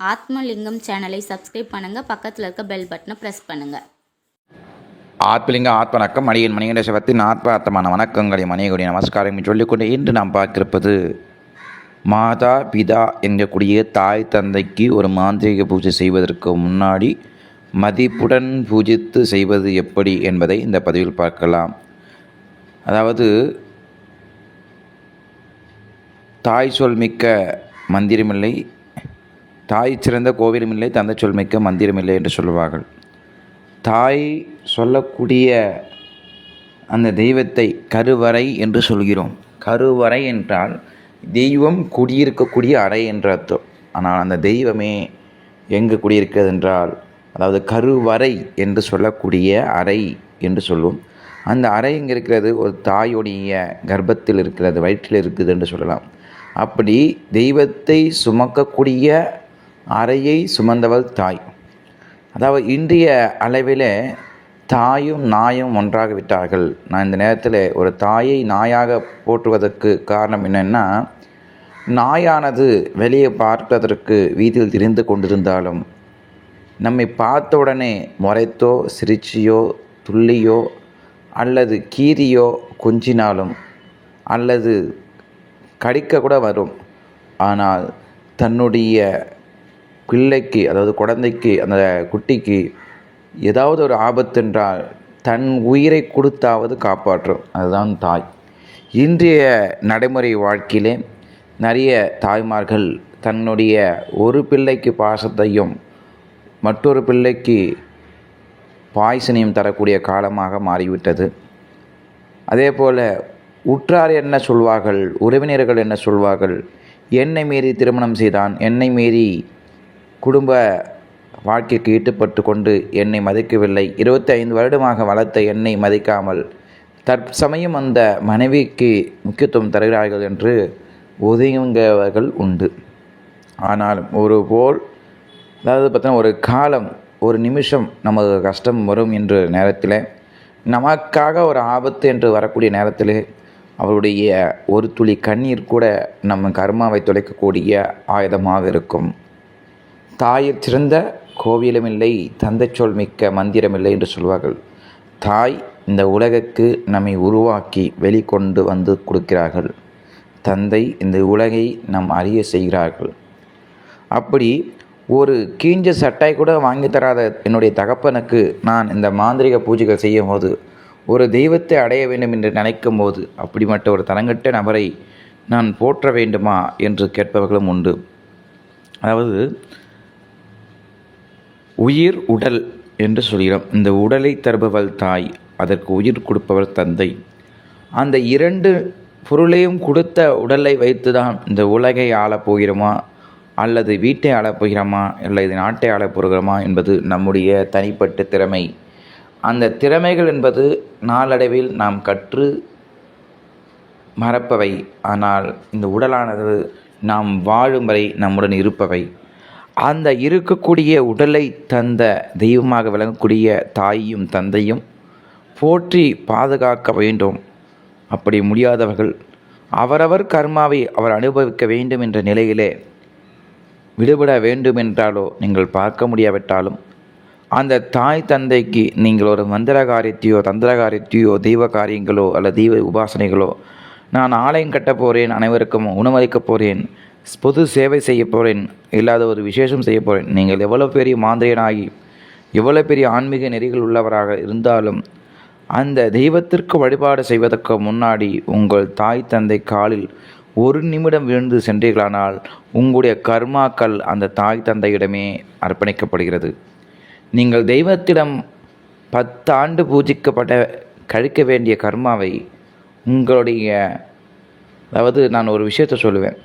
ஆத்மலிங்கம் சேனலை சப்ஸ்கிரைப் பண்ணுங்கள் பக்கத்தில் இருக்க பெல் பட்டனை ப்ரெஸ் பண்ணுங்கள் ஆத்மலிங்க ஆத்மணக்கம் மணியன் மணிகண்டேசவத்தின் ஆத்மார்த்தமான வணக்கங்களை மணியகுடி நமஸ்காரம் சொல்லிக்கொண்டு இன்று நாம் பார்க்கிருப்பது மாதா பிதா என்கக்கூடிய தாய் தந்தைக்கு ஒரு மாந்திரீக பூஜை செய்வதற்கு முன்னாடி மதிப்புடன் பூஜித்து செய்வது எப்படி என்பதை இந்த பதிவில் பார்க்கலாம். அதாவது தாய் சொல் மிக்க மந்திரமில்லை தாய் சிறந்த கோவிலுமில்லை தந்தை சொல்மிக்க மந்திரம் மந்திரமில்லை என்று சொல்லுவார்கள். தாய் சொல்லக்கூடிய அந்த தெய்வத்தை கருவறை என்று சொல்கிறோம். கருவறை என்றால் தெய்வம் குடியிருக்கக்கூடிய அறை என்ற அர்த்தம். ஆனால் அந்த தெய்வமே எங்கு குடியிருக்கிறது என்றால் அதாவது கருவறை என்று சொல்லக்கூடிய அறை என்று சொல்லுவோம் அந்த அறை எங்கே இருக்கிறது? ஒரு தாயுடைய கர்ப்பத்தில் இருக்கிறது வயிற்றில் இருக்குது என்று சொல்லலாம். அப்படி தெய்வத்தை சுமக்கக்கூடிய அறையை சுமந்தவள் தாய். அதாவது இன்றைய அளவில் தாயும் நாயும் ஒன்றாக விட்டார்கள். நான் இந்த நேரத்தில் ஒரு தாயை நாயாக போற்றுவதற்கு காரணம் என்னென்னா நாயானது வெளியே பார்ப்பதற்கு வீதியில் திரிந்து கொண்டிருந்தாலும் நம்மை பார்த்த உடனே முறைத்தோ சிரிச்சியோ துள்ளியோ அல்லது கீரியோ கொஞ்சினாலும் அல்லது கடிக்க கூட வரும். ஆனால் தன்னுடைய பிள்ளைக்கு அதாவது குழந்தைக்கு அந்த குட்டிக்கு ஏதாவது ஒரு ஆபத்து என்றால் தன் உயிரை கொடுத்தாவது காப்பாற்றும். அதுதான் தாய். இன்றைய நடைமுறை வாழ்க்கையிலே நிறைய தாய்மார்கள் தன்னுடைய ஒரு பிள்ளைக்கு பாசத்தையும் மற்றொரு பிள்ளைக்கு பாய்சனையும் தரக்கூடிய காலமாக மாறிவிட்டது. அதே போல் உற்றார் என்ன சொல்வார்கள் உறவினர்கள் என்ன சொல்வார்கள் என்னை மீறி திருமணம் செய்தான் என்னை மீறி குடும்ப வாழ்க்கைக்கு ஈட்டுப்பட்டு கொண்டு என்னை மதிக்கவில்லை. இருபத்தி ஐந்து வருடமாக வளர்த்த என்னை மதிக்காமல் தற்சமயம் அந்த மனைவிக்கு முக்கியத்துவம் தருகிறார்கள் என்று ஒதுங்குவர்கள் உண்டு. ஆனால் ஒரு போல் அதாவது பார்த்தோன்னா ஒரு காலம் ஒரு நிமிஷம் நமக்கு கஷ்டம் வரும் என்ற நேரத்தில் நமக்காக ஒரு ஆபத்து என்று வரக்கூடிய நேரத்தில் அவருடைய ஒரு துளி கண்ணீர் கூட நம்ம கர்மாவை தொலைக்கக்கூடிய ஆயுதமாக இருக்கும். தாயிற் சிறந்த கோவிலுமில்லை தந்தை சொல் மிக்க மந்திரமில்லை என்று சொல்வார்கள். தாய் இந்த உலகுக்கு நம்மை உருவாக்கி வெளிக்கொண்டு வந்து கொடுக்கிறார்கள். தந்தை இந்த உலகை நம் அறிய செய்கிறார்கள். அப்படி ஒரு கீஞ்ச சட்டை கூட வாங்கி தராத என்னுடைய தகப்பனுக்கு நான் இந்த மாந்திரிக பூஜைகள் செய்யும் போது ஒரு தெய்வத்தை அடைய வேண்டும் என்று நினைக்கும் போது அப்படிப்பட்ட ஒரு தரங்கட்ட நபரை நான் போற்ற வேண்டுமா என்று கேட்பவர்களும் உண்டு. அதாவது உயிர் உடல் என்று சொல்கிறோம். இந்த உடலை தருபவள் தாய் அதற்கு உயிர் கொடுப்பவர் தந்தை. அந்த இரண்டு பொருளையும் கொடுத்த உடலை வைத்து தான் இந்த உலகை ஆளப் போகிறோமா அல்லது வீட்டை ஆளப் போகிறோமா அல்லது நாட்டை ஆளப் போகிறோமா என்பது நம்முடைய தனிப்பட்ட திறமை. அந்த திறமைகள் என்பது நாளடைவில் நாம் கற்று மறப்பவை. ஆனால் இந்த உடலானது நாம் வாழும் வரை நம்முடன் இருப்பவை. அந்த இருக்கக்கூடிய உடலை தந்த தெய்வமாக விளங்கக்கூடிய தாயும் தந்தையும் போற்றி பாதுகாக்க வேண்டும். அப்படி முடியாதவர்கள் அவரவர் கர்மாவை அவர் அனுபவிக்க வேண்டும் என்ற நிலையிலே விடுபட வேண்டும் என்றாலோ நீங்கள் பார்க்க முடியாவிட்டாலும் அந்த தாய் தந்தைக்கு நீங்கள் ஒரு மந்திரகாரியத்தையோ தந்திரகாரியத்தையோ தெய்வ காரியங்களோ அல்லது தெய்வ உபாசனைகளோ நான் ஆலயம் கட்ட போகிறேன் அனைவருக்கும் உணவளிக்கப் போகிறேன் பொது சேவை செய்ய போகிறேன் இல்லாத ஒரு விசேஷம் செய்ய போகிறேன் நீங்கள் எவ்வளோ பெரிய மாந்திரியனாகி எவ்வளோ பெரிய ஆன்மீக நெறிகள் உள்ளவராக இருந்தாலும் அந்த தெய்வத்திற்கு வழிபாடு செய்வதற்கு முன்னாடி உங்கள் தாய் தந்தை காலில் ஒரு நிமிடம் விழுந்து சென்றீர்களானால் உங்களுடைய கர்மாக்கள் அந்த தாய் தந்தையிடமே அர்ப்பணிக்கப்படுகிறது. நீங்கள் தெய்வத்திடம் பத்தாண்டு பூஜிக்கப்பட்ட கழிக்க வேண்டிய கர்மாவை உங்களுடைய அதாவது நான் ஒரு விஷயத்தை சொல்லுவேன்.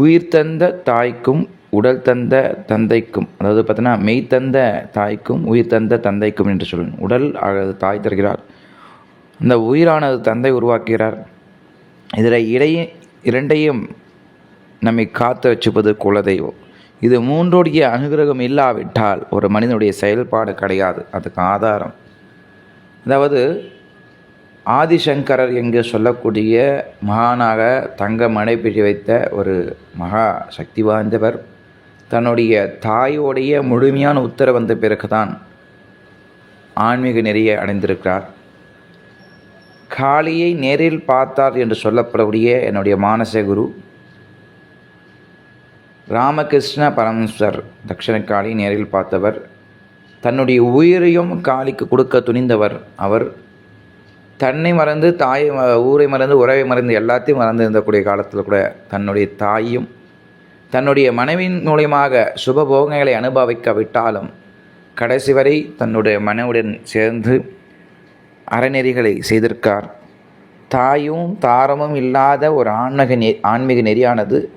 உயிர் தந்த தாய்க்கும் உடல் தந்த தந்தைக்கும் அதாவது பார்த்தீங்கன்னா மெய் தந்த தாய்க்கும் உயிர் தந்த தந்தைக்கும் என்று சொல்லணும் உடல் அல்லது தாய் தருகிறார். அந்த உயிரானது தந்தை உருவாக்குகிறார். இதில் இடையே இரண்டையும் நம்மை காத்து வச்சுப்பது குலதெய்வம். இது மூன்றோடைய அனுகிரகம் இல்லாவிட்டால் ஒரு மனிதனுடைய செயல்பாடு கிடையாது. அதுக்கு ஆதாரம். அதாவது ஆதிசங்கரர் என்று சொல்லக்கூடிய மகானாக தங்க மனைப்பிடி வைத்த ஒரு மகா சக்தி வாய்ந்தவர் தன்னுடைய தாயோடைய முழுமையான உத்தரவு வந்த பிறகுதான் ஆன்மீக நெறியை அடைந்திருக்கிறார். காளியை நேரில் பார்த்தார் என்று சொல்லப்படக்கூடிய என்னுடைய மானச குரு ராமகிருஷ்ண பரமேஸ்வர் தட்சிணக்காளி நேரில் பார்த்தவர் தன்னுடைய உயிரையும் காளிக்கு கொடுக்க துணிந்தவர் அவர். தன்னை மறந்து தாயை ஊரை மறந்து உறவை மறந்து எல்லாத்தையும் மறந்து இருந்தக்கூடிய காலத்தில் கூட தன்னுடைய தாயும் தன்னுடைய மனைவியின் மூலியமாக சுபபோகங்களை அனுபவிக்காவிட்டாலும் கடைசி வரை தன்னுடைய மனைவுடன் சேர்ந்து அறநெறிகளை செய்திருக்கார். தாயும் தாரமும் இல்லாத ஒரு ஆன்மீக நெ ஆன்மீக நெறியானது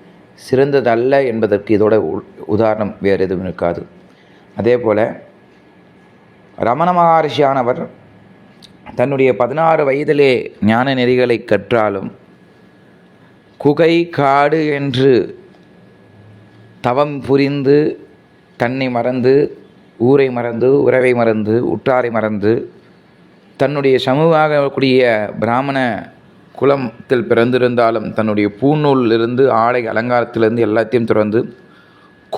சிறந்ததல்ல என்பதற்கு இதோட உ- உதாரணம் வேறு எதுவும் இருக்காது. அதே போல் ரமண மகரிஷியானவர் தன்னுடைய பதினாறு வயதிலே ஞான நெறிகளை கற்றாலும் குகை காடு என்று தவம் புரிந்து தன்னை மறந்து ஊரை மறந்து உறவை மறந்து உற்றாரை மறந்து தன்னுடைய சமூகக்கூடிய பிராமண குலத்தில் பிறந்திருந்தாலும் தன்னுடைய பூநூலிலிருந்து ஆடை அலங்காரத்திலிருந்து எல்லாத்தையும் திறந்து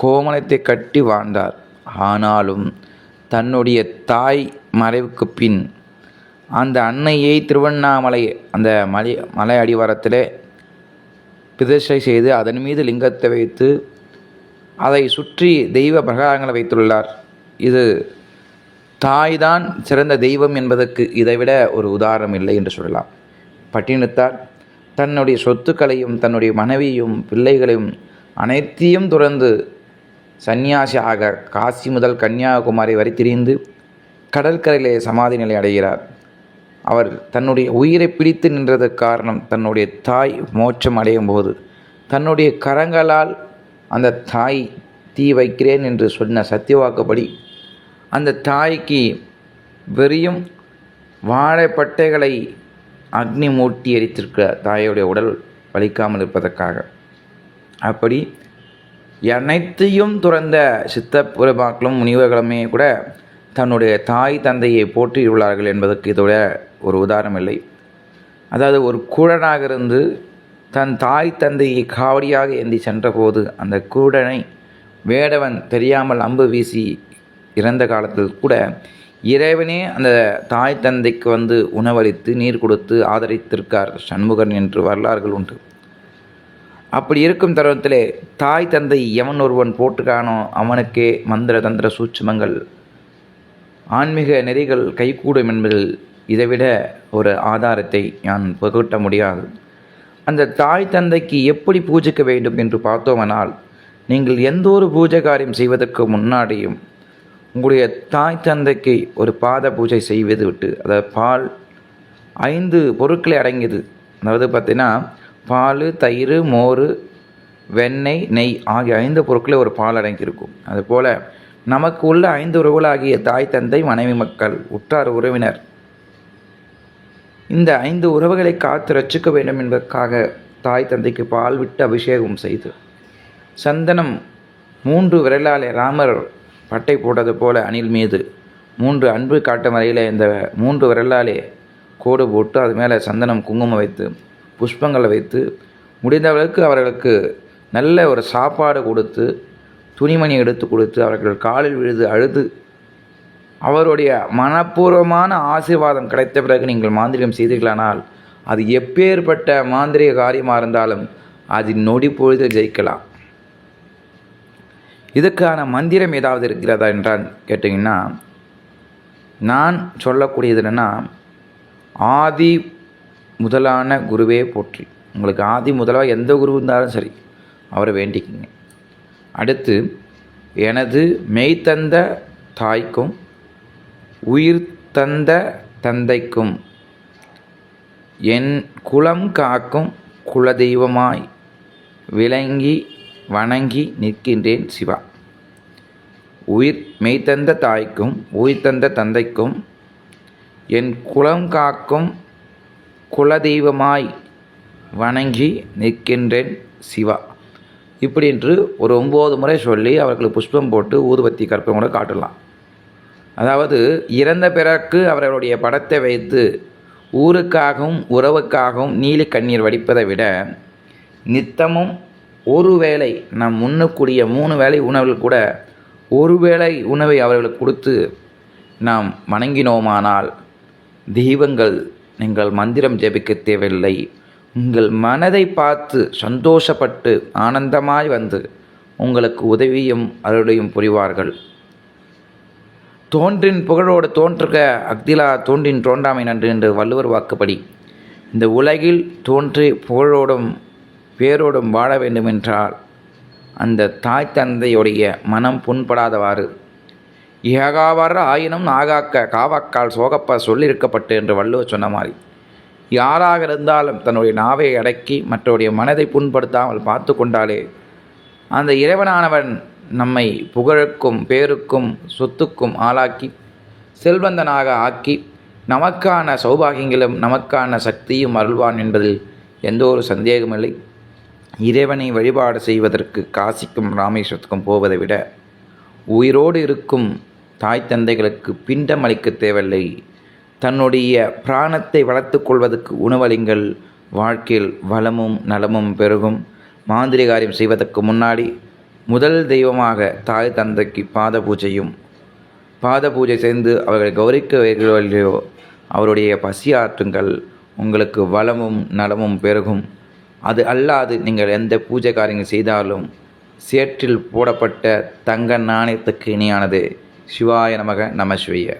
கோமலத்தை கட்டி வாழ்ந்தார். ஆனாலும் தன்னுடைய தாய் மறைவுக்கு பின் அந்த அன்னையை திருவண்ணாமலை அந்த மலை மலை அடிவாரத்திலே பிரதிஷ்டை செய்து அதன் மீது லிங்கத்தை வைத்து அதை சுற்றி தெய்வ பிரகாரங்களை வைத்துள்ளார். இது தாய்தான் சிறந்த தெய்வம் என்பதற்கு இதைவிட ஒரு உதாரணம் இல்லை என்று சொல்லலாம். பட்டினத்தார் தன்னுடைய சொத்துக்களையும் தன்னுடைய மனைவியும் பிள்ளைகளையும் அனைத்தையும் துறந்து சன்னியாசியாக காசி முதல் கன்னியாகுமரி வரை திரிந்து கடற்கரையிலே சமாதி நிலை அடைகிறார். அவர் தன்னுடைய உயிரை பிடித்து நின்றதற்கு காரணம் தன்னுடைய தாய் மோட்சம் அடையும் போது. தன்னுடைய கரங்களால் அந்த தாய் தீ வைக்கிறேன் என்று சொன்ன சத்தியவாக்குப்படி அந்த தாய்க்கு வெறியும் வாழைப்பட்டைகளை அக்னி மூட்டி எரித்திருக்கிறார் தாயோடைய உடல் வலிக்காமல் இருப்பதற்காக. அப்படி அனைத்தையும் துறந்த சித்த பெருமாக்களும் முனிவர்களுமே கூட தன்னுடைய தாய் தந்தையை போற்றியுள்ளார்கள் என்பதற்கு இதோட ஒரு உதாரணம் இல்லை. அதாவது ஒரு குழனாக இருந்து தன் தாய் தந்தையை காவடியாக ஏந்தி சென்றபோது அந்த குருடனை வேடவன் தெரியாமல் அம்பு வீசி இறந்த காலத்தில் கூட இறைவனே அந்த தாய் தந்தைக்கு வந்து உணவளித்து நீர் கொடுத்து ஆதரித்திருக்கார் சண்முகன் என்று வரலாறுகள் உண்டு. அப்படி இருக்கும் தருணத்திலே தாய் தந்தை எவன் ஒருவன் போட்டுக்கானோ அவனுக்கே மந்திர தந்திர சூட்சுமங்கள் ஆன்மீக நெறிகள் கைகூடும் என்பதில் இதைவிட ஒரு ஆதாரத்தை நான் புகட்ட முடியாது. அந்த தாய் தந்தைக்கு எப்படி பூஜிக்க வேண்டும் என்று பார்த்தோமானால் நீங்கள் எந்த ஒரு பூஜை காரியம் செய்வதற்கு முன்னாடியும் உங்களுடைய தாய் தந்தைக்கு ஒரு பாத பூஜை செய்வது விட்டு அதாவது பால் ஐந்து பொருட்களை அடங்கியது. அதாவது பார்த்தீங்கன்னா பால் தயிர் மோர் வெண்ணெய் நெய் ஆகிய ஐந்து பொருட்களை ஒரு பால் அடங்கியிருக்கும். அதுபோல் நமக்கு உள்ள ஐந்து உறவுகளாகிய தாய் தந்தை மனைவி மக்கள் உற்றார் உறவினர் இந்த ஐந்து உறவுகளை காத்து ரட்சிக்க வேண்டும் என்பதற்காக தாய் தந்தைக்கு பால் விட்டு அபிஷேகம் செய்து சந்தனம் மூன்று விரலாலே ராமர் பட்டை போட்டது போல அணில் மீது மூன்று அன்பு காட்டும் வரையில் இந்த மூன்று விரலாலே கோடு போட்டு அது மேலே சந்தனம் குங்குமம் வைத்து புஷ்பங்களை வைத்து முடிந்தவர்களுக்கு அவர்களுக்கு நல்ல ஒரு சாப்பாடு கொடுத்து துணிமணி எடுத்து கொடுத்து அவர்கள் காலில் விழுது அழுது அவருடைய மனப்பூர்வமான ஆசீர்வாதம் கிடைத்த பிறகு நீங்கள் மாந்திரிகம் செய்தீர்களானால் அது எப்பேற்பட்ட மாந்திரிக காரியமாக இருந்தாலும் அது நொடி பொழுதில் ஜெயிக்கலாம். இதுக்கான மந்திரம் ஏதாவது இருக்கிறதா என்றால் கேட்டிங்கன்னா நான் சொல்லக்கூடியது என்னென்னா ஆதி முதலான குருவே போற்றி. உங்களுக்கு ஆதி முதலாக எந்த குரு இருந்தாலும் சரி அவரை வேண்டிக்கிங்க. அடுத்து எனது மெய்த்தந்த தாய்க்கும் உயிர் தந்த தந்தைக்கும் என் குலம் காக்கும் குலதெய்வமாய் விளங்கி வணங்கி நிற்கின்றேன் சிவா. உயிர் மெய்தந்த தாய்க்கும் உயிர் தந்த தந்தைக்கும் என் குலம் காக்கும் குலதெய்வமாய் வணங்கி நிற்கின்றேன் சிவா. இப்படி என்று ஒரு ஒம்பது முறை சொல்லி அவர்களுக்கு புஷ்பம் போட்டு ஊதுபத்தி கற்பம் கூட காட்டலாம். அதாவது இறந்த பிறகு அவர்களுடைய படத்தை வைத்து ஊருக்காகவும் உறவுக்காகவும் நீலி கண்ணீர் வடிப்பதை விட நித்தமும் ஒரு வேளை நாம் உண்ணக்கூடிய மூணு வேளை உணவில் கூட ஒரு வேளை உணவை அவர்களுக்கு கொடுத்து நாம் வணங்கினோமானால் தெய்வங்கள் நீங்கள் மந்திரம் ஜெபிக்க தேவையில்லை. உங்கள் மனதை பார்த்து சந்தோஷப்பட்டு ஆனந்தமாய் வந்து உங்களுக்கு உதவியும் அருளையும் புரிவார்கள். தோன்றின் புகழோடு தோன்றுக. அக்திலா தோன்றின் தோன்றாமை நன்று என்று வள்ளுவர் வாக்குப்படி. இந்த உலகில் தோன்றி புகழோடும் பேரோடும் வாழ வேண்டுமென்றால் அந்த தாய் தந்தையுடைய மனம் புண்படாதவாறு. ஏகாவர ஆயினும் ஆகாக்க காவாக்கால் சோகப்ப சொல்லியிருக்கப்பட்டு என்று வள்ளுவர் சொன்ன மாதிரி. யாராக இருந்தாலும் தன்னுடைய நாவை அடக்கி மற்றவருடைய மனதை புண்படுத்தாமல் பார்த்து கொண்டாலே அந்த இறைவனானவன் நம்மை புகழுக்கும் பேருக்கும் சொத்துக்கும் ஆளாக்கி செல்வந்தனாக ஆக்கி நமக்கான சௌபாகியங்களும் நமக்கான சக்தியும் அருள்வான் என்பதில் எந்த ஒரு சந்தேகமில்லை. இறைவனை வழிபாடு செய்வதற்கு காசிக்கும் ராமேஸ்வரத்துக்கும் போவதை விட உயிரோடு இருக்கும் தாய் தந்தைகளுக்கு பிண்டம் அளிக்க தேவையில்லை. தன்னுடைய பிராணத்தை வளர்த்து கொள்வதற்கு உணவளிங்கள். வாழ்க்கையில் வளமும் நலமும் பெருகும். மாந்திரிகாரியம் செய்வதற்கு முன்னாடி முதல் தெய்வமாக தாய் தந்தைக்கு பாத பூஜையும் பாத பூஜை செய்து அவர்களை கௌரிக்க இல்லையோ அவருடைய பசி ஆற்றுங்கள் உங்களுக்கு வளமும் நலமும் பெருகும். அது அல்லாது நீங்கள் எந்த பூஜை காரியங்கள் செய்தாலும் சேற்றில் போடப்பட்ட தங்க நாணயத்துக்கு இணையானது. சிவாய நமக நமசிவைய